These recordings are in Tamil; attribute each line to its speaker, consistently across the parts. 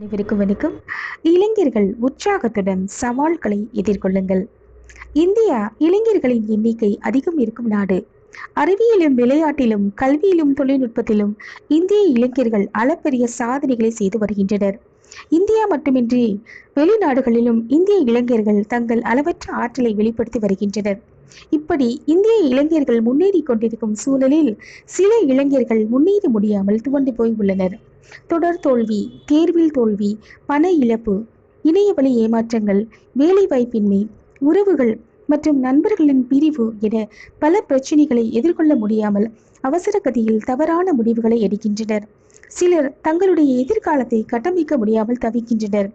Speaker 1: அனைவருக்கும் வணக்கம். இளைஞர்கள் உற்சாகத்துடன் சவால்களை எதிர்கொள்ளுங்கள். இந்தியா இளைஞர்களின் எண்ணிக்கை அதிகம் இருக்கும் நாடு. அறிவியலும் விளையாட்டிலும் கல்வியிலும் தொழில்நுட்பத்திலும் இந்திய இளைஞர்கள் அளப்பரிய சாதனைகளை செய்து வருகின்றனர். இந்தியா மட்டுமின்றி வெளிநாடுகளிலும் இந்திய இளைஞர்கள் தங்கள் அளவற்ற ஆற்றலை வெளிப்படுத்தி வருகின்றனர். இப்படி இந்திய இளைஞர்கள் முன்னேறி கொண்டிருக்கும் சூழலில் சில இளைஞர்கள் முன்னேற முடியாமல் துவண்டு போய் உள்ளனர். தொடர் தோல்வி தேர்வில் தோல்வி பண இழப்பு இணையவழி ஏமாற்றங்கள் வேலைவாய்ப்பின்மை உறவுகள் மற்றும் நண்பர்களின் பிரிவு என பல பிரச்சனைகளை எதிர்கொள்ள முடியாமல் அவசர கதியில் தவறான முடிவுகளை எடுக்கின்றனர். சிலர் தங்களுடைய எதிர்காலத்தை கட்டமைக்க முடியாமல் தவிக்கின்றனர்.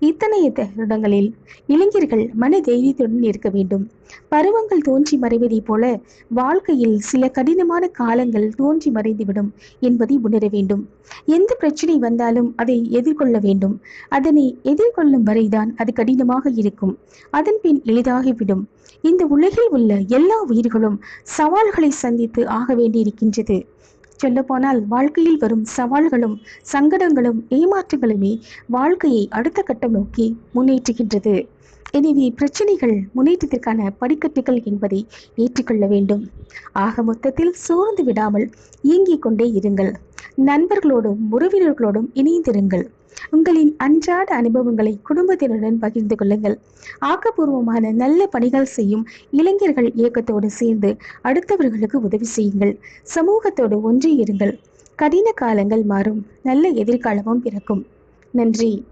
Speaker 1: இத்தனைய தருணங்களில் இளைஞர்கள் மன தைரியத்துடன் இருக்க வேண்டும். பருவங்கள் தோன்றி மறைவதைப் போல வாழ்க்கையில் சில கடினமான காலங்கள் தோன்றி மறைந்துவிடும் என்பதை உணர வேண்டும். எந்த பிரச்சனை வந்தாலும் அதை எதிர்கொள்ள வேண்டும். அதனை எதிர்கொள்ளும் வரைதான் அது கடினமாக இருக்கும். அதன் பின் எளிதாகிவிடும். இந்த உலகில் உள்ள எல்லா உயிர்களும் சவால்களை சந்தித்து ஆக வேண்டியிருக்கின்றது. சொல்லப்போனால் வாழ்க்கையில் வரும் சவால்களும் சங்கடங்களும் ஏமாற்றங்களுமே வாழ்க்கையை அடுத்த கட்டம் நோக்கி முன்னேற்றுகின்றது. எனவே பிரச்சனைகள் முன்னேற்றத்திற்கான படிக்கட்டுகள் என்பதை ஏற்றுக்கொள்ள வேண்டும். ஆக மொத்தத்தில் சோர்ந்து விடாமல் இயங்கிக் கொண்டே இருங்கள். நண்பர்களோடும் உறவினர்களோடும் இணைந்திருங்கள். உங்களின் அன்றாட அனுபவங்களை குடும்பத்தினருடன் பகிர்ந்து கொள்ளுங்கள். ஆக்கப்பூர்வமான நல்ல பணிகள் செய்யும் இளைஞர்கள் இயக்கத்தோடு சேர்ந்து அடுத்தவர்களுக்கு உதவி செய்யுங்கள். சமூகத்தோடு ஒன்றி இருங்கள் கடின காலங்கள் மாறும். நல்ல எதிர்காலமும் பிறக்கும். நன்றி.